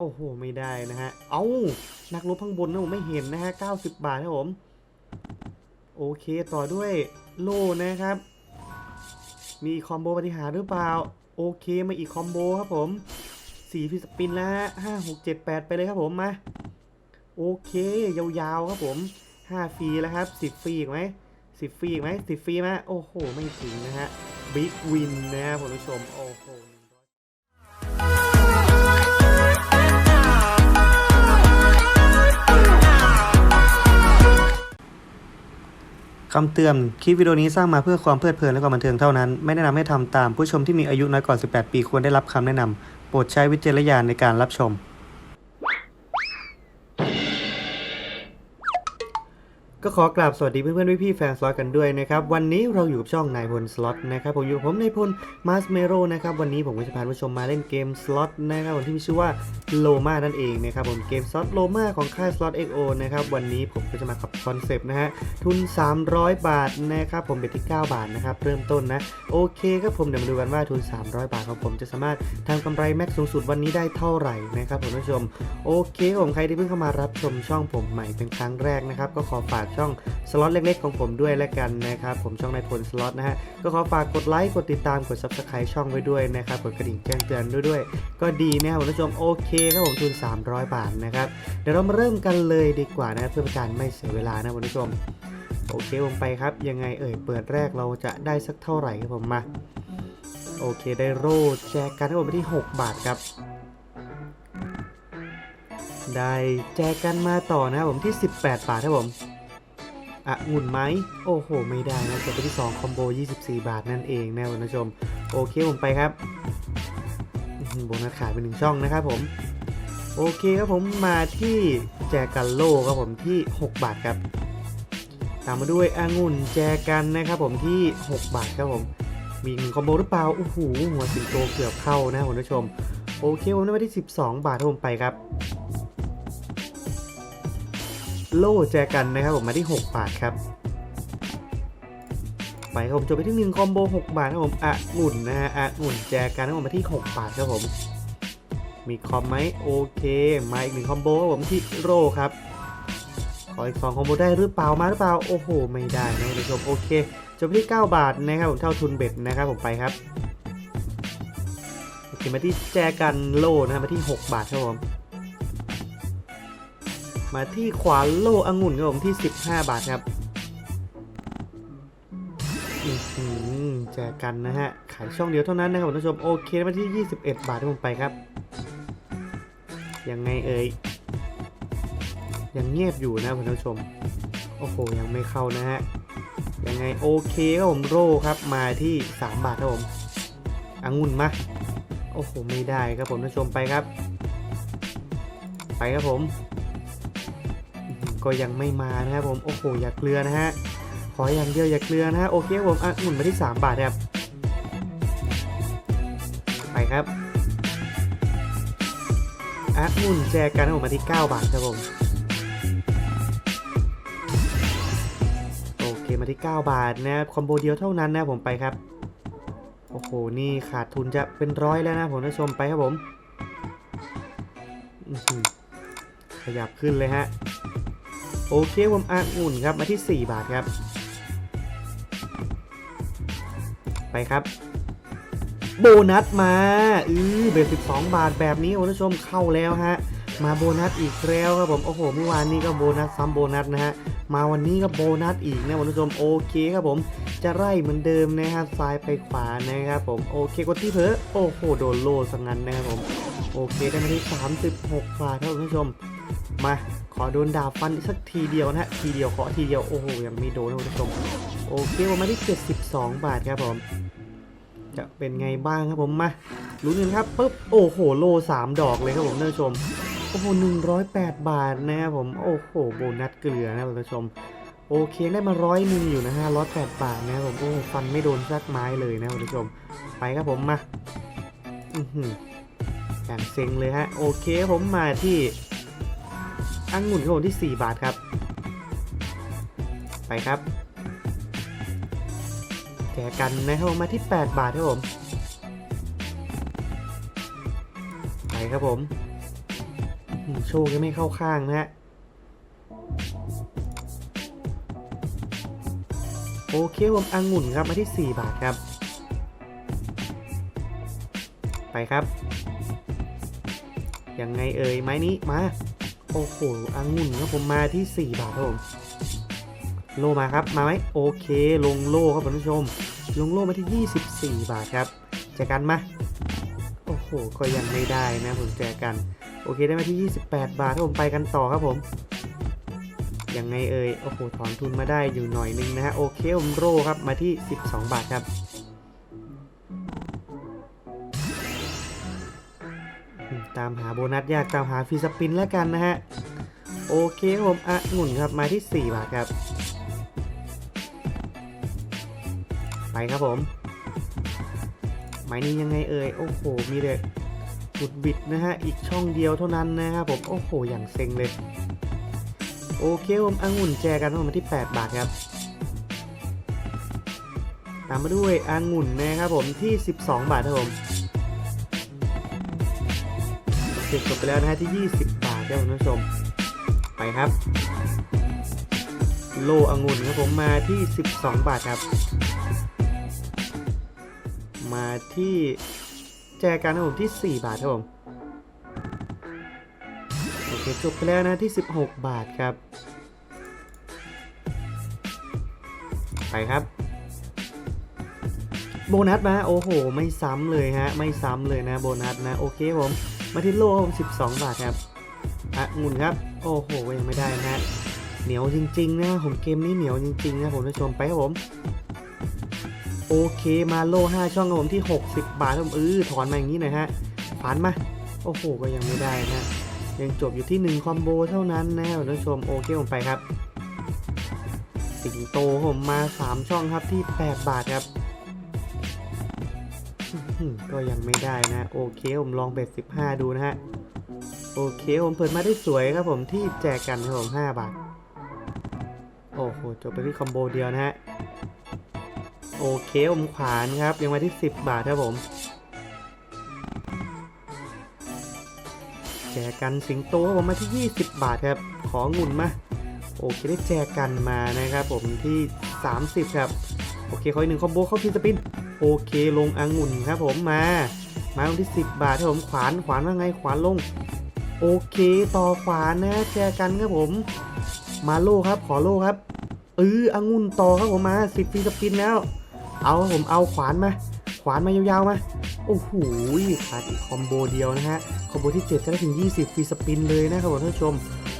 โอ้โห ไม่ได้นะฮะ เอานักรบข้างบนนะผมไม่เห็นนะฮะ 90 บาทครับผม โอเค ต่อด้วยโล่นะครับ มีคอมโบปฏิหารหรือเปล่า โอเค มาอีกคอมโบครับผม4ฟิสปินแล้วฮะ5 6 7 8ไปเลยครับผม มา โอเค ยาวๆครับผม5ฟรีแล้วครับ10ฟรีอีกไหม10ฟรีอีกไหม10ฟรีไหมโอ้โห ไม่ถึงนะฮะ บิ๊กวินนะครับผมผู้ชม โอ้ คำเตือน คลิปวิดีโอนี้สร้างมาเพื่อความเพลิดเพลินและความบันเทิงเท่านั้น ไม่แนะนำให้ทำตามผู้ชมที่มีอายุน้อยกว่า 18 ปีควรได้รับคำแนะนำโปรดใช้วิจารณญาณในการรับชม ก็ขอกราบสวัสดีเพื่อนๆพี่ๆแฟนสล็อตกันด้วยนะครับ วันนี้เราอยู่กับช่องนายพลสล็อตนะครับ ผมอยู่กับผมนายพลมาสเมโรนะครับ วันนี้ผมก็จะพาผู้ชมมาเล่นเกมสล็อตนะครับผมที่มีชื่อว่าโลมานั่นเองนะครับผมเกมสล็อตโลมาของค่ายสล็อตเอ็กโอนะครับวันนี้ผมก็จะมากับคอนเซปต์นะฮะทุน 300 บาทนะครับผมเป็นที่ 9 บาทนะครับเริ่มต้นนะโอเคครับผมเดี๋ยวมาดูกันว่าทุน 300 บาทของผมจะสามารถทำกำไรแม็กซ์สูงสุดวันนี้ได้เท่าไหร่นะครับผมผู้ชมโอเคผมใครที่เพิ่งเข้ามารับชมช่องผมใหม่เป็นครั้งแรกนะครับก็ขอฝากช่องสล็อตเล็กๆของผมด้วยแล้วกันนะครับ ผมช่องนายพลสล็อตนะฮะ ก็ขอฝากกดไลค์ กดติดตาม กด subscribe ช่องไว้ด้วยนะครับ กดกระดิ่งแจ้งเตือนด้วยด้วย ก็ดีนะครับคุณผู้ชมโอเคครับผมทุน 300 บาทนะครับ เดี๋ยวเรามาเริ่มกันเลยดีกว่านะเพื่อเป็นการไม่เสียเวลานะคุณผู้ชม โอเคผมไปครับ ยังไงเอ่ยเปิดแรกเราจะได้สักเท่าไหร่ครับผมมาโอเคได้โร่แจกกันทั้งหมดไปที่ 6 บาทครับ ได้แจกกันมาต่อนะครับผมที่ 18 บาทครับผม อะงุ่นไหมโอ้โห ไม่ได้นะจะไปที่ 2 คอมโบ 24 บาทนั่นเองนะคุณผู้ชม โอเคผมไปครับโบนัสขายไปหนึ่งช่องนะครับผม โอเคครับผมมาที่แจกันโลครับผมที่ 6 บาทครับ ตามมาด้วยองุ่นแจกันนะครับผมที่ 6 บาทครับผม มีหนึ่งคอมโบหรือเปล่าโอ้โหหัวสิงโตเกือบเข้านะคุณผู้ชม โอเคผมได้มาที่ 12 บาทผมไปครับ โล่แจกันนะครับผมมาที่ 6 บาทครับ ไปครับผมจบไปที่1คอมโบ 6 บาทครับผมอะงุ่นนะฮะอะงุ่นแจกันนะครับผมมาที่ 6 บาทครับผม มีคอมไหมโอเค มาอีกหนึ่งคอมโบครับผมที่โรครับ ขออีก2คอมโบได้หรือเปล่ามาหรือเปล่าโอ้โห ไม่ได้นะคุณผู้ชมโอเคจบไปที่ 9 บาทนะครับผมเท่าทุนเบ็ดนะครับผมไปครับโอเคมาที่แจกันโลนะครับมาที่ 6 บาทครับผม มาที่ขวานโลองุ่นครับผมที่ 15 บาทครับอื้อหือแจกันนะฮะ ขายช่องเดียวเท่านั้นนะครับคุณผู้ชม โอเคมาที่ 21 บาทที่ผมไปครับ ยังไงเอ่ย ยังเงียบอยู่นะคุณผู้ชม โอ้โห ยังไม่เข้านะฮะ ยังไงโอเคครับผมโรครับ มาที่ 3 บาทครับผมองุ่นมาโอ้โห ไม่ได้ครับผมท่านผู้ชมไปครับ ไปครับผม ก็ยังไม่มานะครับผม โอ้โห อย่าเกลือนะฮะ ขออย่างเดียวอย่าเกลือนะฮะ โอเคผมอะหมุนมาที่ 3 บาทครับ ไปครับอะหมุนแจกันนะผมมาที่ 9 บาทครับผม โอเค มาที่ 9 บาทนะครับ คอมโบเดียวเท่านั้นนะผมไปครับ โอ้โห นี่ขาดทุนจะเป็นร้อยแล้วนะผมท่านชมไปครับผมขยับขึ้นเลยฮะ โอเคผมอะงุ่นครับมาที่ 4 บาทครับ ไปครับ โบนัสมาอือเบส12บาทแบบนี้คุณผู้ชมเข้าแล้วฮะ มาโบนัสอีกแล้วครับผมโอ้โหเมื่อวานนี้ก็โบนัสซ้ำโบนัสนะฮะมาวันนี้ก็โบนัสอีกนะคุณผู้ชมโอเคครับผม จะไล่เหมือนเดิมนะครับซ้ายไปขวานะครับผมโอเคกดที่เพอโอ้โหโดนโลสังงั้นนะครับผมโอเคได้มาที่36บาทครับคุณผู้ชมมา อโดนดาบฟันอีกสักทีเดียวนะฮะทีเดียวขอทีเดียวโอ้โหยังไม่โดนนะคุณผู้ชมโอเคผมมาที่72 บาทครับผมจะเป็นไงบ้างครับผมมาลุ้นกันครับปุ๊บโอ้โหโล 3 ดอกเลยครับผมท่านผู้ชมโอ้โห108 บาทนะครับผมโอ้โหโบนัสเกลือนะท่านผู้ชมโอเคได้มาร้อยหนึ่งอยู่นะฮะร้อยแปดบาทนะครับผมโอ้ฟันไม่โดนสักไม้เลยนะคุณผู้ชม ไปครับผมมาอือหืออย่างเซ็งเลยฮะ โอเคผมมาที่ อังุ่นครับผมที่ 4 บาทครับ ไปครับ แจกกันนะครับผมมาที่ 8 บาทครับผม ไปครับผม โชคยังไม่เข้าข้างนะฮะ โอเคผมอังุ่นครับมาที่ 4 บาทครับ ไปครับ ยังไงเอ่ยไม้นี้มา อ้โหอังุ่นครับผมมาที่ 4 บาทครับผมโลมาครับ มาไหมโอเค ลงโลครับคุณผู้ชม ลงโลมาที่ 24 บาทครับแจกันมา โอ้โห ก็ยังไม่ได้นะผมแจกัน โอเคได้มาที่ 28 บาทครับผมไปกันต่อครับผม ยังไงเอ่ย โอ้โห ถอนทุนมาได้อยู่หน่อยนึงนะฮะ โอเคผมโรครับมาที่ 12 บาทครับ ตามหาโบนัสยากตามหาฟรีสปินแล้วกันนะฮะ โอเคผมอะหมุนครับมาที่ 4 บาทครับ ไปครับผมหมายนี้ยังไงเอ่ย โอ้โห มีเด็กบุดบิดนะฮะ อีกช่องเดียวเท่านั้นนะครับผม โอ้โห อย่างเซ็งเลย โอเคผมองุ่นแจกันมาที่ 8 บาทครับ ตามมาด้วยองุ่นนะครับผมที่ 12 บาทครับผม เสร็จจบไปแล้วนะฮะที่ 20 บาทครับคุณผู้ชม ไปครับ โลองุ่นครับผมมาที่ 12 บาทครับ มาที่แจกันครับผมที่ 4 บาทครับผมโอเคจบไปแล้วนะที่ 16 บาทครับ ไปครับโบนัสมาโอ้โห ไม่ซ้ำเลยฮะ ไม่ซ้ำเลยนะโบนัสนะ โอเคผม มาที่โล12 บาทครับอะงุ่นครับ โอ้โหยังไม่ได้นะฮะเหนียวจริงๆนะผมเกมนี้เหนียวจริงๆนะผมผู้ชมไปครับผม โอเคมาโล 5 ช่องครับผมที่ 60 บาทครับผมเออถอนมาอย่างนี้หน่อยฮะผ่านมา โอ้โหก็ยังไม่ได้นะยังจบอยู่ที่ 1 คอมโบเท่านั้นนะคุณผู้ชมโอเคผมไปครับ สิงโตผมมา 3 ช่องครับที่ 8 บาทครับ ก็ยังไม่ได้นะ โอเคผมลองเบ็ด15 ดูนะฮะ โอเคผมเปิดมาได้สวยครับผมที่แจกกันครับผม5บาท โอ้โห จบไปที่คอมโบเดียวนะฮะ โอเคผมขวานครับ ยังมาที่ 10 บาทครับผม แจกกันสิงโตผมมาที่ 20 บาทครับ ของุ่นมา โอเคได้แจกกันมานะครับผมที่ 30 ครับ โอเคขออีกหนึ่งคอมโบเข้าทีสปิน โอเคลงองุ่นครับผมมามาลงที่ 10 บาทครับผมขวานขวานว่าไงขวานลง โอเคต่อขวานนะแจกกันครับผม มาโลครับขอโลครับเออองุ่นต่อครับผมมา10ฟีสปินแล้ว เอาผมเอาขวานมาขวานมายาวๆมาโอ้โหขาดอีกคอมโบเดียวนะฮะคอมโบที่ 7 จะได้ถึง 20ฟรีสปินเลยนะครับผมท่านผู้ชม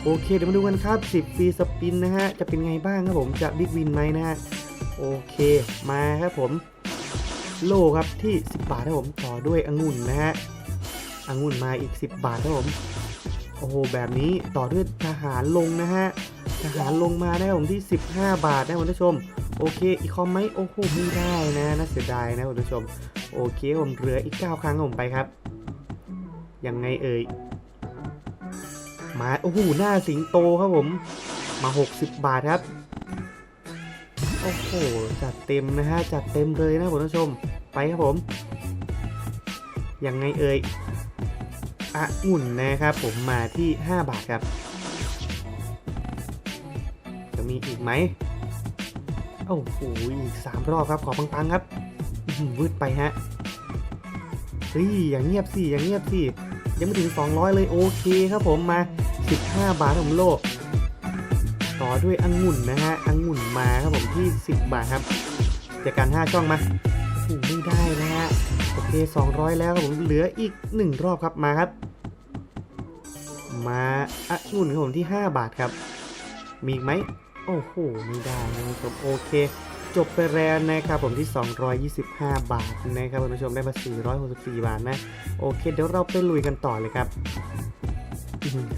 โอเคเดี๋ยวมาดูกันครับ 10ฟรีสปินนะฮะจะเป็นไงบ้างครับผมจะบิ๊กวินไหมนะฮะโอเคมาครับผม โลครับที่ 10 บาทครับผมต่อด้วยองุ่นนะฮะองุ่นมาอีก 10 บาทครับผมโอ้โหแบบนี้ต่อด้วยทหารลงนะฮะทหารลงมาได้ผมที่ 15 บาทนะคุณผู้ชม โอเคอีกคอมไหมโอ้โหไม่ได้นะน่าเสียดายนะคุณผู้ชม โอเคผมเหลืออีก 9 ครั้งครับผมไปครับยังไงเอ่ยมาโอ้โหหน้าสิงโตครับผมมา 60 บาทครับ อ้โห จัดเต็มนะฮะ จัดเต็มเลยนะคุณผู้ชม ไปครับผม ยังไงเอ่ยอะอุ่นนะครับผมมาที่ 5 บาทครับ จะมีอีกไหมโอ้โหอีกสามรอบครับขอปังๆครับอื้อหือวืดไปฮะเฮ้ยอย่างเงียบสิอย่างเงียบสิยังไม่ถึง 200 เลยโอเคครับผมมา 15 บาทผมโลก ต่อด้วยองุ่นนะฮะองุ่นมาครับผมที่ 10 บาทครับจากการ 5 ช่องมาโอ้โหไม่ได้นะฮะโอเค 200 แล้วครับผมเหลืออีก 1 รอบครับมาครับ มาองุ่นครับผมที่ 5 บาทครับ มีอีกไหมโอ้โหไม่ได้นะคุณผู้ชมโอเค จบไปแล้วนะครับผมที่ 225 บาทนะครับคุณผู้ชมได้มา464 บาทนะ โอเค เดี๋ยวเราไปลุยกันต่อเลยครับ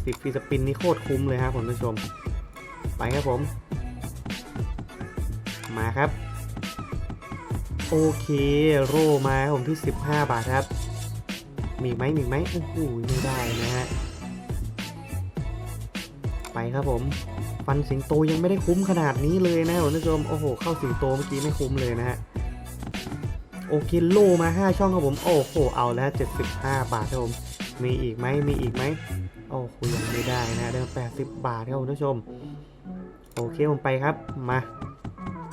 สิบฟรีสปินนี่โคตรคุ้มเลยครับคุณผู้ชม ไปครับผม มาครับ โอเคโรมาครับผมที่ 15 บาทครับ มีอีกไหมมีอีกไหมโอ้โหไม่ได้นะฮะไปครับผม ฟันสิงโตยังไม่ได้คุ้มขนาดนี้เลยนะคุณผู้ชมโอ้โห เข้าสิงโตเมื่อกี้ไม่คุ้มเลยนะฮะโอเคโลมา 5 ช่องครับผม โอ้โห เอาแล้ว 75 บาทครับผม มีอีกไหมมีอีกไหมโอ้โห ไม่ได้นะได้มา80 บาทครับคุณผู้ชม โอเคผมไปครับมา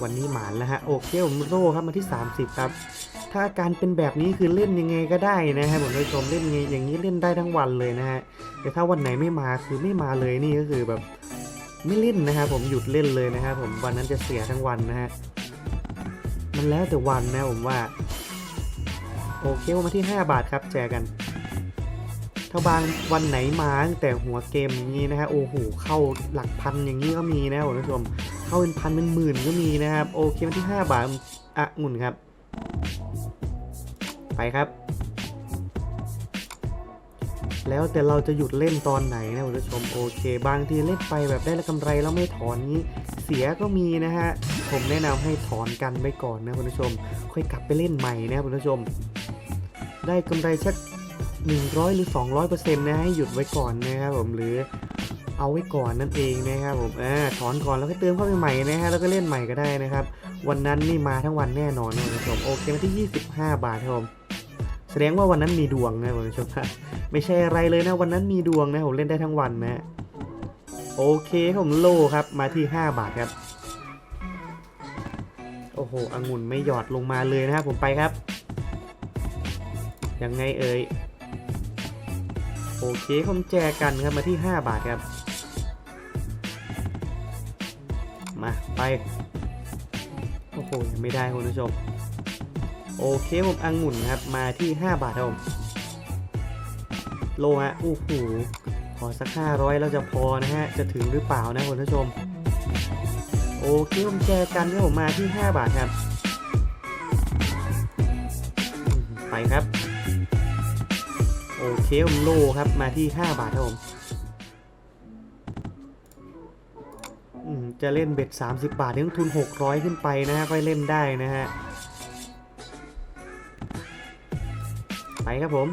วันนี้หมานแล้วฮะโอเคผมโร่ครับมาที่ 30 ครับ ถ้าอาการเป็นแบบนี้คือเล่นยังไงก็ได้นะฮะผมผู้ชมเล่นอย่างนี้เล่นได้ทั้งวันเลยนะฮะแต่ถ้าวันไหนไม่มาคือไม่มาเลยนี่ก็คือแบบไม่เล่นนะครับผมหยุดเล่นเลยนะครับผมวันนั้นจะเสียทั้งวันนะฮะมันแล้วแต่วันนะผมว่า โอเคมาที่ 5 บาทครับแจกกันาบางวันไหนมาตั้งแต่หัวเกมอย่างนี้นะฮะโอ้โหเข้าหลักพันอย่างนี้ก็มีนะคุณผู้ชมเข้าเป็นพันเป็นหมื่นก็มีนะครับ โอเคมาที่ 5 บาทอะงุ่นครับ ไปครับ แล้วแต่เราจะหยุดเล่นตอนไหนนะคุณผู้ชมโอเค บางทีเล่นไปแบบได้กำไรแล้วไม่ถอนนี้เสียก็มีนะฮะผมแนะนำให้ถอนกันไว้ก่อนนะคุณผู้ชม ค่อยกลับไปเล่นใหม่นะคุณผู้ชม ได้กำไรสัก 100 หรือ 200%นะให้หยุดไว้ก่อนนะครับผมหรือเอาไว้ก่อนนั่นเองนะครับผมอ่าถอนก่อนแล้วก็เติมเข้าไปใหม่นะฮะแล้วก็เล่นใหม่ก็ได้นะครับ วันนั้นนี่มาทั้งวันแน่นอนนะคุณผู้ชมโอเคมาที่ 25 บาทครับผมแสดงว่าวันนั้นมีดวงนะคุณผู้ชมไม่ใช่อะไรเลยนะวันนั้นมีดวงนะผมเล่นได้ทั้งวันนะโอเคผมโลครับมาที่ 5 บาทครับโอ้โหองุ่นไม่หยอดลงมาเลยนะครับผมไปครับยังไงเอ่ย โอเคผมแจกกันครับมาที่ 5 บาทครับ มาไป โอ้โหยังไม่ได้คุณผู้ชม โอเคผมอังุ่นครับมาที่ 5 บาทครับผมโลฮะโอ้โหขอสัก 500 แล้วจะพอนะฮะ จะถึงหรือเปล่านะคุณผู้ชม โอเคผมแจกกันครับผมมาที่ 5 บาทครับ ไปครับ เคผมโลครับมาที่ 5 บาทครับผมจะเล่นเบ็ด 30 บาทต้องทุน 600 ขึ้นไปนะฮะค่อยเล่นได้นะฮะ ไปครับผม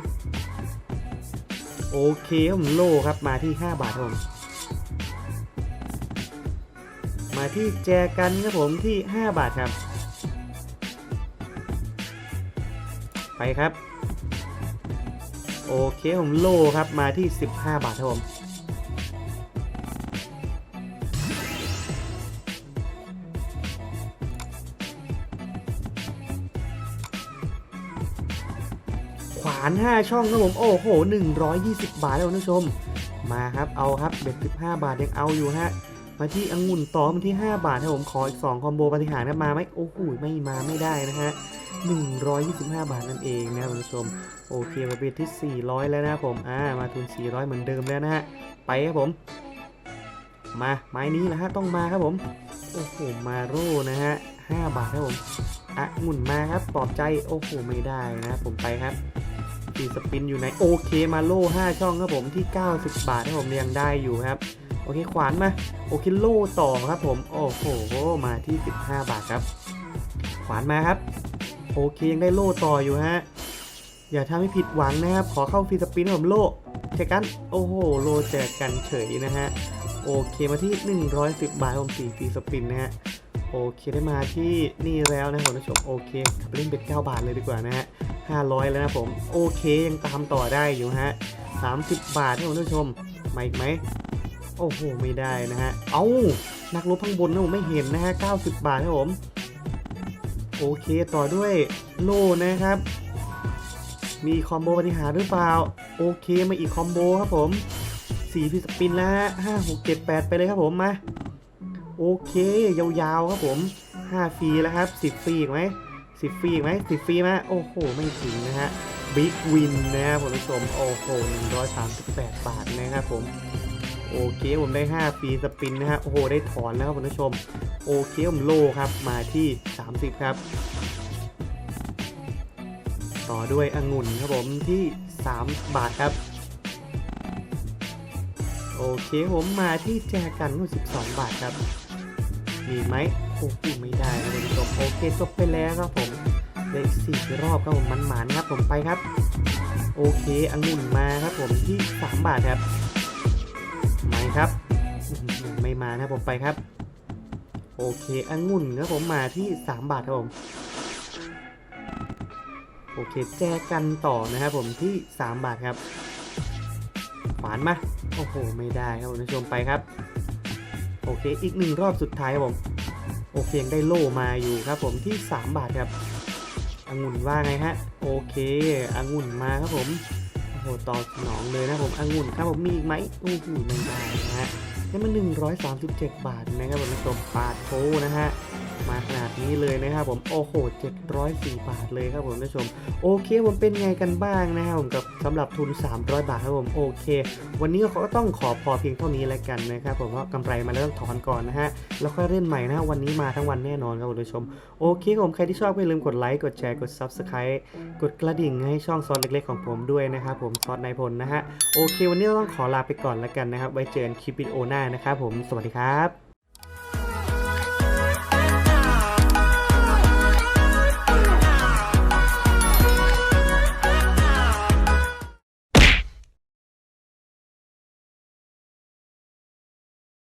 โอเคผมโลครับมาที่ 5 บาทครับผม มาที่แจกันครับผมที่ 5 บาทครับ ไปครับ อเคผมโลครับมาที่ 15 บาทครับผมขวาน 5 ช่องครับผม โอ้โห 120 บาทแล้วคุณผู้ชม มาครับเอาครับเบ็ด15 บาทยังเอาอยู่ฮะมาที่องุ่นต่อมาที่ 5 บาทครับผมขออีก 2 คอมโบปฏิหารย์ครับมาไหมโอ้โหไม่มาไม่ได้นะฮะ 125 บาทนั่นเองนะครับคุณผู้ชม โอเคมาเป็นที่ 400 แล้วนะครับผมอ่ามาทุน 400 เหมือนเดิมแล้วนะฮะ ไปครับผม มาไม้นี้นะฮะต้องมาครับผม โอ้โห มาโร่นะฮะ 5 บาทครับผมอะหมุนมาครับปลอบใจ โอ้โห ไม่ได้นะครับผมไปครับตีสปินอยู่ในโอเคมาโล่ 5 ช่องครับผมที่ 90 บาทครับผมยังได้อยู่ครับโอเคขวานมาโอเคโล่ต่อครับผม โอ้โหมาที่ 15 บาทครับ ขวานมาครับ โอเคยังได้โล่ต่ออยู่ฮะ อย่าทำให้ผิดหวังนะครับ ขอเข้าฟรีสปินผมโล่แจกกัน โอ้โห โล่แจกกันเฉยนะฮะ โอเคมาที่ 110 บาทครับผมสี่ฟรีสปินนะฮะ โอเคได้มาที่นี่แล้วนะคุณผู้ชมโอเคกลับไปเล่นเบ็ด9บาทเลยดีกว่านะฮะ 500 แล้วนะผม โอเคยังตามต่อได้อยู่ฮะ 30 บาทครับคุณผู้ชมมาอีกไหมโอ้โห ไม่ได้นะฮะ เอ้า นักรบข้างบนนะผมไม่เห็นนะฮะ 90 บาทครับผม โอเคต่อด้วยโล่นะครับ มีคอมโบปฏิหารหรือเปล่า โอเคมาอีกคอมโบครับผม4พิสปินแล้วฮะ5 6 7 8 ไปเลยครับผมมาโอเค ยาวๆครับผม 5 ฟรีแล้วครับ 10 ฟรีอีกไหม10 ฟรีอีกไหม10 ฟรีไหมโอ้โห ไม่ถึงนะฮะบิ๊กวินนะครับผมผู้ชมโอ้โห138 บาทนะครับผม โอเคผมได้ 5 ฟรีสปินนะฮะโอ้โหได้ถอนแล้วครับคุณผู้ชม โอเคผมโลครับมาที่ 30 ครับ ต่อด้วยองุ่นครับผมที่ 3 บาทครับ โอเคผมมาที่แจกันก็12 บาทครับ มีไหมโอ้โหไม่ได้คุณผู้ชมโอเคจบไปแล้วครับผมเหลยสี่รอบครับผมมันหมานครับผมไปครับ โอเคองุ่นมาครับผมที่ 3 บาทครับ ครับ ไม่มานะครับผมไปครับ โอเคองุ่นครับผมมาที่ 3 บาทครับผม โอเค แจกันต่อนะครับผมที่ 3 บาทครับขวานมา โอ้โห ไม่ได้ครับคุณผู้ชมไปครับ โอเค อีกหนึ่งรอบสุดท้ายครับผม โอเคยังได้โล่มาอยู่ครับผมที่ 3 บาทครับองุ่นว่าไงฮะ โอเคองุ่นมาครับผม โหตอบสนองเลยนะผมองุ่นครับผมมีอีกไหมโอ้โหไม่ได้นะฮะนี่มัน137 บาทนะครับผมชมปาดโทนะฮะ มาขนาดนี้เลยนะครับผมโอ้โห704 บาทเลยครับผมผู้ชม โอเคผมเป็นไงกันบ้างนะครับผมกับสำหรับทุน 300 บาทครับผมโอเค วันนี้เขาก็ต้องขอพอเพียงเท่านี้แล้วกันนะครับผมเพราะกำไรมาแล้วต้องถอนก่อนนะฮะแล้วค่อยเล่นใหม่นะฮะวันนี้มาทั้งวันแน่นอนครับคุณผู้ชมโอเคผมใครที่ชอบก็อย่าลืมกดไลค์กดแชร์กด Subscribe กดกระดิ่งให้ช่องซอสเล็กๆของผมด้วยนะครับผมซอสนายพลนะฮะโอเค วันนี้เราต้องขอลาไปก่อนแล้วกันนะครับไว้เจอกันคลิปวิดีโอหน้านะครับผมสวัสดีครับ